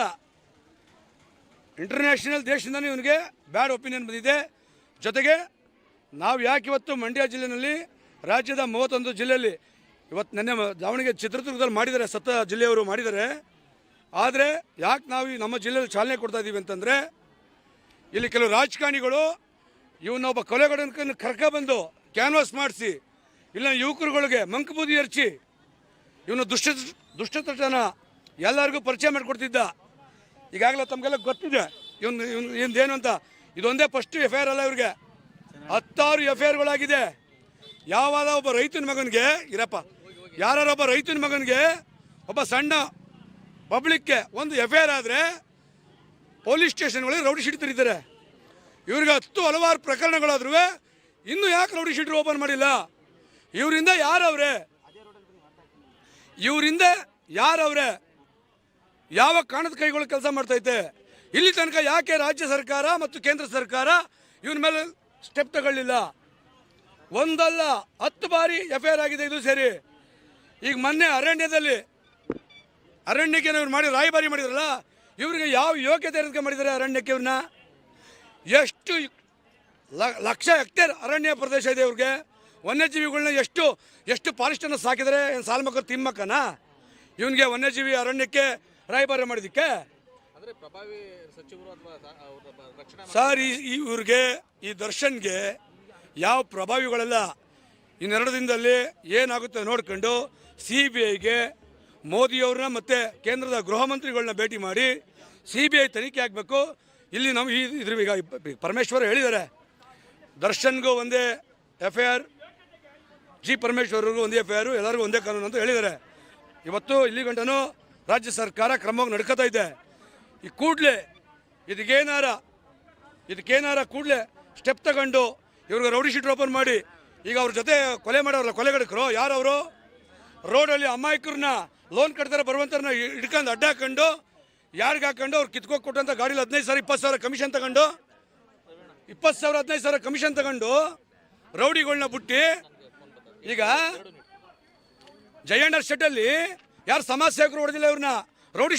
ಇಂಟರ್ನ್ಯಾಷನಲ್ ದೇಶದಿಂದನೇ ಇವನಿಗೆ ಬ್ಯಾಡ್ ಒಪಿನಿಯನ್ ಬಂದಿದೆ. ಜೊತೆಗೆ ನಾವು ಯಾಕೆ ಇವತ್ತು ಮಂಡ್ಯ ಜಿಲ್ಲೆಯಲ್ಲಿ ರಾಜ್ಯದ ಮೂವತ್ತೊಂದು ಜಿಲ್ಲೆಯಲ್ಲಿ ಇವತ್ತು ನೆನ್ನೆ ದಾವಣಗೆರೆ ಚಿತ್ರದುರ್ಗದಲ್ಲಿ ಮಾಡಿದ್ದಾರೆ, ಸತ್ತ ಜಿಲ್ಲೆಯವರು ಮಾಡಿದ್ದಾರೆ. ಆದರೆ ಯಾಕೆ ನಾವು ನಮ್ಮ ಜಿಲ್ಲೆಯಲ್ಲಿ ಚಾಲನೆ ಕೊಡ್ತಾ ಇದ್ದೀವಿ ಅಂತಂದರೆ, ಇಲ್ಲಿ ಕೆಲವು ರಾಜಕಾರಣಿಗಳು ಇವನ್ನೊಬ್ಬ ಕೊಲೆಗಡನ ಕರ್ಕೊಬಂದು ಕ್ಯಾನ್ವಾಸ್ ಮಾಡಿಸಿ, ಇಲ್ಲ ಯುವಕರುಗಳಿಗೆ ಮಂಕಬೂದಿ ಎರಚಿ ಇವನು ದುಷ್ಟ ದುಷ್ಟತನ ಎಲ್ಲರಿಗೂ ಪರಿಚಯ ಮಾಡಿಕೊಡ್ತಿದ್ದ. ಈಗಾಗಲೇ ತಮಗೆಲ್ಲ ಗೊತ್ತಿದೆ, ಇವನು ಇವನು ಏನು ಅಂತ. ಇದೊಂದೇ ಫಸ್ಟ್ ಎಫ್ ಐ ಆರ್ ಅಲ್ಲ ಇವ್ರಿಗೆ. ಹತ್ತಾರು ಎಫ್ ಐ ಆರ್ಗಳಾಗಿದೆ ಯಾವಾಗ ಒಬ್ಬ ರೈತನ ಮಗನಿಗೆ, ಇರಪ್ಪ ಯಾರೊಬ್ಬ ರೈತನ ಮಗನಿಗೆ ಒಬ್ಬ ಸಣ್ಣ ಪಬ್ಲಿಕ್ಗೆ ಒಂದು ಎಫ್ ಐ ಆರ್ ಆದರೆ ಪೊಲೀಸ್ ಸ್ಟೇಷನ್ಗಳಿಗೆ ರೌಡಿ ಶೀಟ್ ತೆರೀತಾರೆ. ಇವ್ರಿಗೆ ಹತ್ತು ಹಲವಾರು ಪ್ರಕರಣಗಳಾದ್ರೂ ಇನ್ನೂ ಯಾಕೆ ರೌಡಿ ಶೀಟ್ ಓಪನ್ ಮಾಡಿಲ್ಲ? ಇವರಿಂದ ಯಾರವ್ರೆ? ಇವರಿಂದ ಯಾರವ್ರೆ? ಯಾವ ಕಾಣದ ಕೈಗಳು ಕೆಲಸ ಮಾಡ್ತೈತೆ? ಇಲ್ಲಿ ತನಕ ಯಾಕೆ ರಾಜ್ಯ ಸರ್ಕಾರ ಮತ್ತು ಕೇಂದ್ರ ಸರ್ಕಾರ ಇವ್ರ ಮೇಲೆ ಸ್ಟೆಪ್ ತಗೊಳ್ಳಿಲ್ಲ? ಒಂದಲ್ಲ, ಹತ್ತು ಬಾರಿ ಎಫ್ ಆಗಿದೆ ಇದು ಸೇರಿ. ಈಗ ಮೊನ್ನೆ ಅರಣ್ಯದಲ್ಲಿ ಅರಣ್ಯಕ್ಕೆ ಇವ್ರು ಮಾಡಿ ರಾಯಭಾರಿ ಮಾಡಿದ್ರಲ್ಲ ಇವ್ರಿಗೆ ಯಾವ ಯೋಗ್ಯತೆ ಇರೋದಕ್ಕೆ ಮಾಡಿದ್ದಾರೆ ಅರಣ್ಯಕ್ಕೆ ಇವ್ರನ್ನ? ಎಷ್ಟು ಲ- ಲಕ್ಷ ಹೆಕ್ಟೇರ್ ಅರಣ್ಯ ಪ್ರದೇಶ ಇದೆ ಇವ್ರಿಗೆ. ವನ್ಯಜೀವಿಗಳನ್ನ ಎಷ್ಟು ಎಷ್ಟು ಫಾರೆಸ್ಟನ್ನು ಸಾಕಿದರೆ ಏನು ಸಾಲ್ಮಕ್ಕರು ತಿಮ್ಮಕ್ಕನ ಇವನಿಗೆ ವನ್ಯಜೀವಿ ಅರಣ್ಯಕ್ಕೆ ರಾಯಭಾರಿ ಮಾಡಿದ್ದಕ್ಕೆ? ಸರ್ ಇವ್ರಿಗೆ ಈ ದರ್ಶನ್ಗೆ ಯಾವ ಪ್ರಭಾವಿಗಳೆಲ್ಲ. ಇನ್ನೆರಡು ದಿನದಲ್ಲಿ ಏನಾಗುತ್ತೆ ನೋಡ್ಕೊಂಡು ಸಿ ಬಿ ಐಗೆ ಮೋದಿಯವ್ರನ್ನ ಮತ್ತು ಕೇಂದ್ರದ ಗೃಹ ಮಂತ್ರಿಗಳನ್ನ ಭೇಟಿ ಮಾಡಿ ಸಿ ಬಿ ಐ ತನಿಖೆ ಆಗಬೇಕು. ಇಲ್ಲಿ ನಾವು ಈ ಇದ್ರ ಈಗ ಪರಮೇಶ್ವರ್ ಹೇಳಿದ್ದಾರೆ ದರ್ಶನ್ಗೂ ಒಂದೇ ಎಫ್ ಐ ಆರ್ ಜಿ ಪರಮೇಶ್ವರ್ಗೂ ಒಂದೇ ಎಫ್ ಐ ಆರು ಎಲ್ಲರಿಗೂ ಒಂದೇ ಕಾನೂನು ಅಂತ ಹೇಳಿದ್ದಾರೆ ಇವತ್ತು ಇಲ್ಲಿ ಗಂಟನೂ ರಾಜ್ಯ ಸರ್ಕಾರ ಕ್ರಮವಾಗಿ ನಡ್ಕೋತಾ ಇದೆ. ಈ ಕೂಡಲೇ ಇದಕ್ಕೇನಾರ ಇದಕ್ಕೇನಾರ ಕೂಡಲೇ ಸ್ಟೆಪ್ ತಗೊಂಡು ಇವ್ರಿಗೆ ರೌಡಿ ಶೀಟ್ ಓಪನ್ ಮಾಡಿ ಈಗ ಅವ್ರ ಜೊತೆ ಕೊಲೆ ಮಾಡೋರಲ್ಲ, ಕೊಲೆಗಡಕರು, ಯಾರವರು? ರೋಡಲ್ಲಿ ಅಮಾಯಕರನ್ನ ಲೋನ್ ಕಟ್ತಾರೆ ಬರುವಂಥವ್ರನ್ನ ಹಿಡ್ಕೊಂಡು ಅಡ್ಡ ಹಾಕೊಂಡು, ಯಾರಿಗೆ ಹಾಕೊಂಡು ಅವ್ರು ಕಿತ್ಕೋಗಿ ಕೊಟ್ಟಂಥ ಗಾಡೀಲಿ ಹದಿನೈದು ಸಾವಿರ, ಇಪ್ಪತ್ತು ಸಾವಿರ ಕಮಿಷನ್ ತಗೊಂಡು, ಇಪ್ಪತ್ತು ಸಾವಿರ, ಹದಿನೈದು ಸಾವಿರ ಕಮಿಷನ್ ತಗೊಂಡು ರೌಡಿಗಳನ್ನ ಬುಟ್ಟಿ, ಈಗ ಜಯಣ್ಣ ಶೆಟ್ಟಲ್ಲಿ ಯಾರು ಸಮಾಜ ಸೇವಕರು ಹೊಡೆದಿಲ್ಲ ಇವ್ರನ್ನ? ರೌಡಿ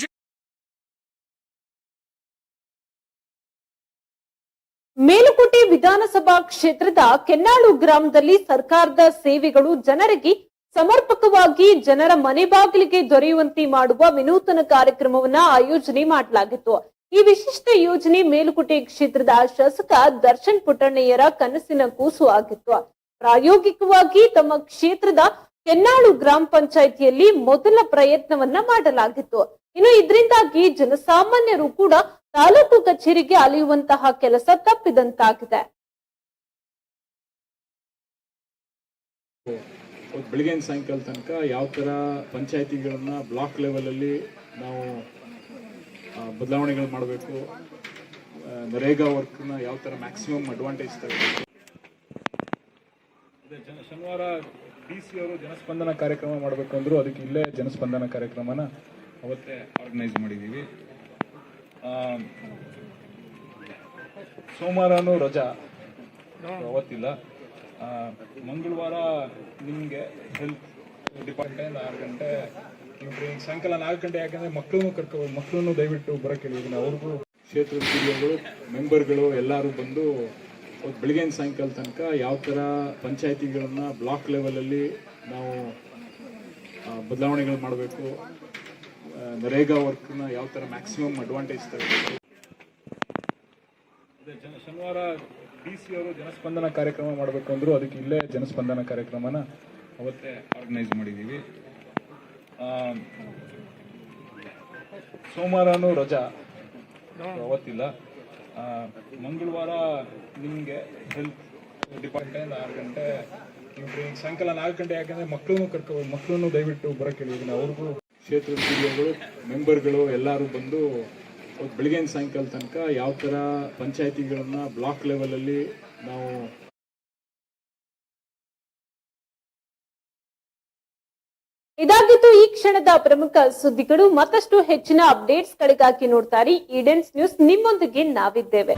ಮೇಲುಕೋಟೆ ವಿಧಾನಸಭಾ ಕ್ಷೇತ್ರದ ಕೆನ್ನಾಳು ಗ್ರಾಮದಲ್ಲಿ ಸರ್ಕಾರದ ಸೇವೆಗಳು ಜನರಿಗೆ ಸಮರ್ಪಕವಾಗಿ ಜನರ ಮನೆ ಬಾಗಿಲಿಗೆ ದೊರೆಯುವಂತೆ ಮಾಡುವ ವಿನೂತನ ಕಾರ್ಯಕ್ರಮವನ್ನ ಆಯೋಜನೆ ಮಾಡಲಾಗಿತ್ತು. ಈ ವಿಶಿಷ್ಟ ಯೋಜನೆ ಮೇಲುಕೋಟೆ ಕ್ಷೇತ್ರದ ಶಾಸಕ ದರ್ಶನ್ ಪುಟ್ಟಣ್ಣಯ್ಯರ ಕನಸಿನ ಕೂಸು ಆಗಿತ್ತು. ಪ್ರಾಯೋಗಿಕವಾಗಿ ತಮ್ಮ ಕ್ಷೇತ್ರದ ಕೆನ್ನಾಳು ಗ್ರಾಮ ಪಂಚಾಯಿತಿಯಲ್ಲಿ ಮೊದಲ ಪ್ರಯತ್ನವನ್ನ ಮಾಡಲಾಗಿತ್ತು. ಇನ್ನು ಇದರಿಂದಾಗಿ ಜನಸಾಮಾನ್ಯರು ಕೂಡ ತಾಲೂಕು ಕಚೇರಿಗೆ ಅಲಿಯುವಂತಹ ಕೆಲಸ ತಪ್ಪಿದಂತಾಗಿದೆ. ಬೆಳಗಿನ ಸಾಯಂಕಾಲ ತನಕ ಯಾವ ಥರ ಪಂಚಾಯತಿಗಳನ್ನ ಬ್ಲಾಕ್ ಲೆವೆಲಲ್ಲಿ ನಾವು ಬದಲಾವಣೆಗಳು ಮಾಡಬೇಕು ನರೇಗಾ ವರ್ಕ್ನ ಯಾವ ಥರ ಮ್ಯಾಕ್ಸಿಮಮ್ ಅಡ್ವಾಂಟೇಜ್ ತಗೋಬೇಕು? ಶನಿವಾರ ಡಿ ಸಿ ಅವರು ಜನಸ್ಪಂದನ ಕಾರ್ಯಕ್ರಮ ಮಾಡಬೇಕು ಅಂದ್ರು ಅದಕ್ಕೆ ಇಲ್ಲೇ ಜನಸ್ಪಂದನ ಕಾರ್ಯಕ್ರಮನ ಅವತ್ತೇ ಆರ್ಗನೈಸ್ ಮಾಡಿದ್ದೀವಿ ಸೋಮವಾರನೂ ರಜಾ. ಅವತ್ತಿಲ್ಲ. ಮಂಗಳವಾರ ನಿಮಗೆ ಹೆಲ್ತ್ ಡಿಪಾರ್ಟ್ಮೆಂಟ್ ಆರು ಗಂಟೆ ಸಾಯಂಕಾಲ ನಾಲ್ಕು ಗಂಟೆ, ಯಾಕಂದ್ರೆ ಮಕ್ಕಳನ್ನು ಕರ್ಕೊ, ಮಕ್ಕಳನ್ನು ದಯವಿಟ್ಟು ಬರಕ್ಕೆ ಹೇಳಿದ್ದೀನಿ. ಅವ್ರಿಗೂ ಕ್ಷೇತ್ರದ ಹಿರಿಯರು ಮೆಂಬರ್ಗಳು ಎಲ್ಲರೂ ಬಂದು ಬೆಳಗಿನ ಸಾಯಂಕಾಲ ತನಕ ಯಾವ ಥರ ಪಂಚಾಯಿತಿಗಳನ್ನು ಬ್ಲಾಕ್ ಲೆವೆಲಲ್ಲಿ ನಾವು ಬದಲಾವಣೆಗಳು ಮಾಡಬೇಕು ನರೇಗಾ ವರ್ಕ್ನ ಯಾವ ಥರ ಮ್ಯಾಕ್ಸಿಮಮ್ ಅಡ್ವಾಂಟೇಜ್ ಅದೇ, ಜನ ಶನಿವಾರ ಡಿ ಸಿ ಅವರು ಜನಸ್ಪಂದನ ಕಾರ್ಯಕ್ರಮ ಮಾಡಬೇಕು ಅಂದ್ರು ಅದಕ್ಕೆ ಇಲ್ಲೇ ಜನಸ್ಪಂದನ ಕಾರ್ಯಕ್ರಮನ ಅವತ್ತೇ ಆರ್ಗನೈಸ್ ಮಾಡಿದ್ದೀವಿ ಸೋಮವಾರನೂ ರಜಾ. ಅವತ್ತಿಲ್ಲ. ಮಂಗಳವಾರ ನಿಮಗೆ ಹೆಲ್ತ್ ಡಿಪಾರ್ಟ್ಮೆಂಟ್ ಆರು ಗಂಟೆ, ಇವ್ರು ಸಾಯಂಕಾಲ ನಾಲ್ಕು ಗಂಟೆ ಯಾಕಂದರೆ ಮಕ್ಕಳನ್ನು ಕರ್ಕೊ ಮಕ್ಕಳನ್ನು ದಯವಿಟ್ಟು ಬರಕ್ಕೆ ಹೇಳಿದ್ದೀನಿ ಅವ್ರಿಗೂ ಕ್ಷೇತ್ರದ ಹಿರಿಯರು ಮೆಂಬರ್ಗಳು ಎಲ್ಲರೂ ಬಂದು ಬೆಳಗಿನ ಸಾಯಂಕಾಲ ತನಕ ಯಾವ ಥರ ಪಂಚಾಯತಿಗಳನ್ನ ಬ್ಲಾಕ್ ಲೆವೆಲಲ್ಲಿ ನಾವು ಇದಾಗಿತ್ತು ಈ ಕ್ಷಣದ ಪ್ರಮುಖ ಸುದ್ದಿಗಳು ಮತ್ತಷ್ಟು ಹೆಚ್ಚಿನ ಅಪ್ಡೇಟ್ಸ್ ಗಳಿಗಾಗಿ ನೋಡ್ತಾರೆ ಈಡೆನ್ಸ್ ನ್ಯೂಸ್ ನಿಮ್ಮೊಂದಿಗೆ ನಾವಿದ್ದೇವೆ.